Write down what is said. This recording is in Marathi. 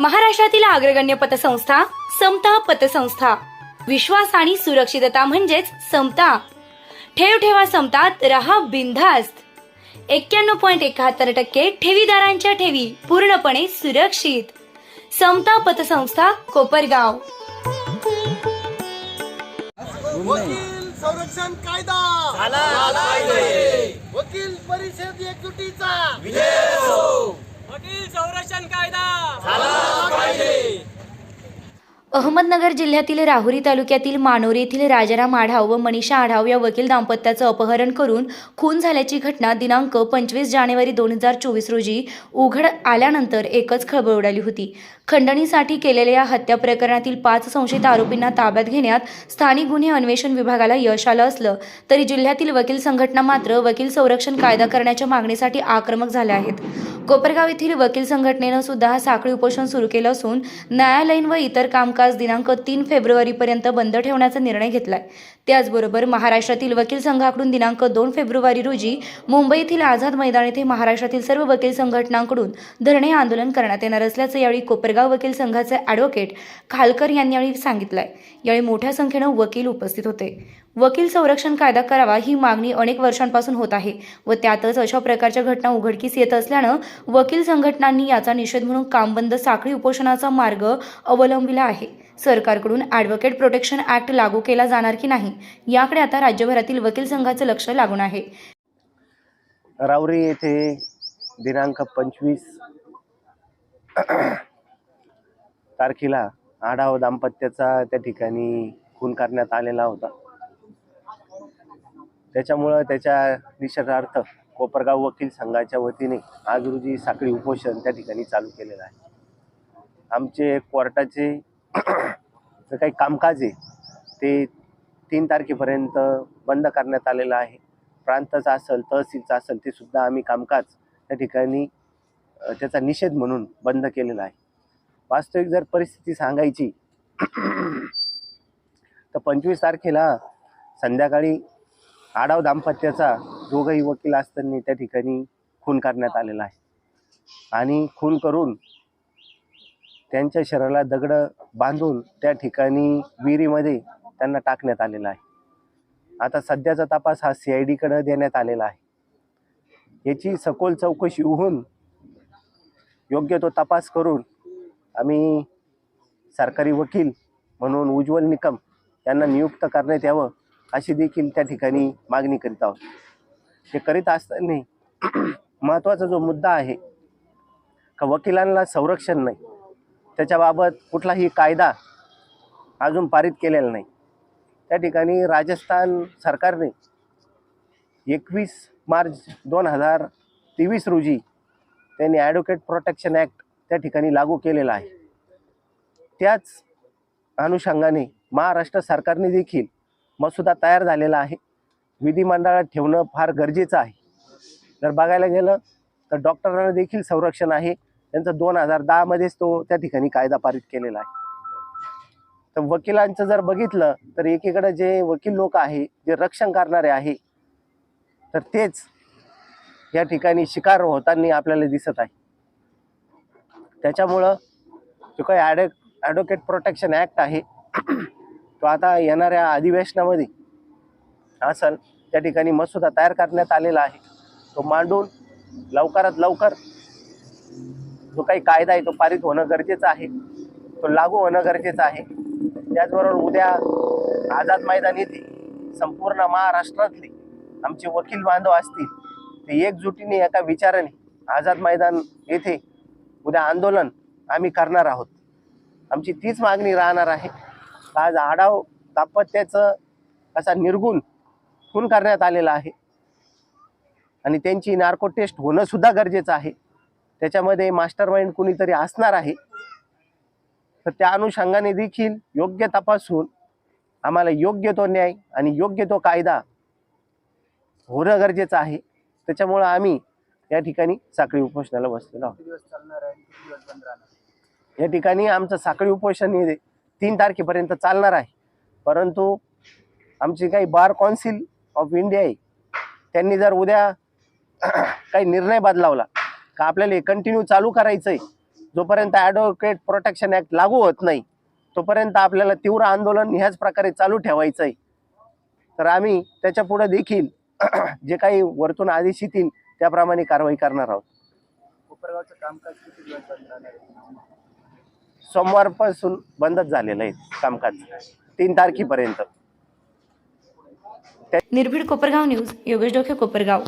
महाराष्ट्रातील अग्रगण्य पतसंस्था समता पतसंस्था. विश्वास आणि सुरक्षितता म्हणजेच समता. ठेव ठेवा समतात रहा बिनधास्त. एक्क्याण्णव पॉईंट एकाहत्तर टक्के ठेवीदारांच्या ठेवी पूर्णपणे सुरक्षित. समता पतसंस्था कोपरगाव. वकील संरक्षण कायदा. वकील परिषद एकजुटीचा. वकील संरक्षण कायदा. अहमदनगर जिल्ह्यातील राहुरी तालुक्यातील मानोरी येथील राजाराम आढाव व मनीषा आढाव या वकील दाम्पत्याचं अपहरण करून खून झाल्याची घटना दिनांक पंचवीस जानेवारी दोन हजार चोवीस रोजी उघड आल्यानंतर एकच खळबळ उडाली होती. खंडणीसाठी केलेल्या या हत्या प्रकरणातील पाच संशयित आरोपींना ताब्यात घेण्यात स्थानिक गुन्हे अन्वेषण विभागाला यश आलं असलं तरी जिल्ह्यातील वकील संघटना मात्र वकील संरक्षण कायदा करण्याच्या मागणीसाठी आक्रमक झाल्या आहेत. कोपरगाव येथील वकील संघटनेनं सुद्धा साखळी उपोषण सुरू केलं असून न्यायालयीन व इतर कामकाज दिनांक तीन फेब्रुवारीपर्यंत बंद ठेवण्याचा निर्णय घेतलाय. त्याचबरोबर महाराष्ट्रातील वकील संघाकडून दिनांक दोन फेब्रुवारी रोजी मुंबई येथील आझाद मैदान येथे महाराष्ट्रातील सर्व वकील संघटनांकडून धरणे आंदोलन करण्यात येणार असल्याचं यावेळी कोपरगाव वकील संघाचे ॲडव्होकेट खालकर यांनी यावेळी सांगितलं आहे यावेळी मोठ्या संख्येनं वकील उपस्थित होते. वकील संरक्षण कायदा करावा ही मागणी अनेक वर्षांपासून होत आहे व त्यातच अशा प्रकारच्या घटना उघडकीस येत असल्यानं वकील संघटनांनी याचा निषेध म्हणून कामबंद साखळी उपोषणाचा मार्ग अवलंबिला आहे. सरकारकडून ॲडव्होकेट प्रोटेक्शन ॲक्ट लागू केला जाणार की नाही याकडे आता राज्यभरातील वकील संघाचं लक्ष लागून आहे. रावरी येथे दिनांक पंचवीस तारखेला आढाव दाम्पत्याचा त्या ठिकाणी खून करण्यात आलेला होता. त्याच्यामुळं त्याच्या निषेधार्थ कोपरगाव वकील संघाच्या वतीने आज रोजी साखळी उपोषण त्या ठिकाणी चालू केलेलं आहे. आमचे कोर्टाचे जे काही कामकाज आहे ते तीन तारखेपर्यंत बंद करण्यात आलेलं आहे. प्रांताचं असेल तहसीलचं असेल ते सुद्धा आम्ही कामकाज त्या ठिकाणी त्याचा निषेध म्हणून बंद केलेला आहे. वास्तविक जर परिस्थिती सांगायची तर पंचवीस तारखेला संध्याकाळी आडाव दाम्पत्याचा दोघंही वकील असताना त्या ठिकाणी खून करण्यात आलेला आहे. आणि खून करून त्यांच्या शरीराला दगडं बांधून त्या ठिकाणी विहिरीमध्ये त्यांना टाकण्यात आलेला आहे. आता सध्याचा तपास हा सी आय डीकडं देण्यात आलेला आहे. याची सखोल चौकशी होऊन योग्य तो तपास करून आम्ही सरकारी वकील म्हणून उज्ज्वल निकम यांना नियुक्त करण्यात यावं अशी देखील त्या ठिकाणी मागणी करीत आहोत. हे करीत असताना महत्त्वाचा जो मुद्दा आहे का वकिलांना संरक्षण नाही त्याच्याबाबत कुठलाही कायदा अजून पारित केलेला नाही. त्या ठिकाणी राजस्थान सरकारने एकवीस मार्च दोन हजार तेवीस रोजी त्यांनी ॲडव्होकेट प्रोटेक्शन ॲक्ट त्या ठिकाणी लागू केलेला आहे. त्याच अनुषंगाने महाराष्ट्र सरकारने देखील मसुदा तयार झालेला आहे. विधिमंडळात ठेवणं फार गरजेचं आहे. जर बघायला गेलं तर डॉक्टरांना देखील संरक्षण आहे. त्यांचं दोन हजार दहामध्येच तो त्या ठिकाणी कायदा पारित केलेला आहे. तर वकिलांचं जर बघितलं तर एकीकडे जे वकील लोक आहे जे रक्षण करणारे आहे तर तेच या ठिकाणी शिकार होताना आपल्याला दिसत आहे. त्याच्यामुळं जो काही ॲडो ॲडव्होकेट प्रोटेक्शन ॲक्ट आहे तो आता येणाऱ्या अधिवेशनामध्ये असल त्या ठिकाणी मसुदा तयार करण्यात आलेला आहे. तो मांडून लवकरात लवकर जो काही कायदा आहे तो पारित होणं गरजेचं आहे. तो लागू होणं गरजेचं आहे. त्याचबरोबर उद्या आझाद मैदान येथे संपूर्ण महाराष्ट्रातले आमचे वकील बांधव असतील. ते एकजुटीने एका विचाराने आझाद मैदान येथे उद्या आंदोलन आम्ही करणार आहोत. आमची तीच मागणी राहणार आहे. आज आढाव दापत्याचं असा निर्गुण खून करण्यात आलेला आहे. आणि त्यांची नार्को टेस्ट होणं सुद्धा गरजेचं आहे. त्याच्यामध्ये मास्टर माइंड कुणीतरी असणार आहे. तर त्या अनुषंगाने देखील योग्य तपासून आम्हाला योग्य तो न्याय आणि योग्य तो कायदा होणं गरजेचं आहे. त्याच्यामुळं आम्ही या ठिकाणी साखळी उपोषणाला बसलेलो आहोत. या ठिकाणी आमचं साखळी उपोषण हे तीन तारखेपर्यंत चालणार आहे. परंतु आमची काही बार कौन्सिल ऑफ इंडिया आहे. त्यांनी जर उद्या काही निर्णय बदलावला का आपल्याला हे कंटिन्यू चालू करायचं आहे जोपर्यंत ॲडव्होकेट प्रोटेक्शन ऍक्ट लागू होत नाही तोपर्यंत आपल्याला तीव्र आंदोलन ह्याच प्रकारे चालू ठेवायचं आहे तर आम्ही त्याच्या पुढे देखील जे काही वरतून आदेश येतील त्याप्रमाणे कारवाई करणार आहोत. कोपरगावचं कामकाज किती दिवस बंद राहणार आहे? सोमवारपासून बंदच झालेलं आहे कामकाज. तीन तारखेपर्यंत. निर्भीड कोपरगाव न्यूज योगेश डोके कोपरगाव.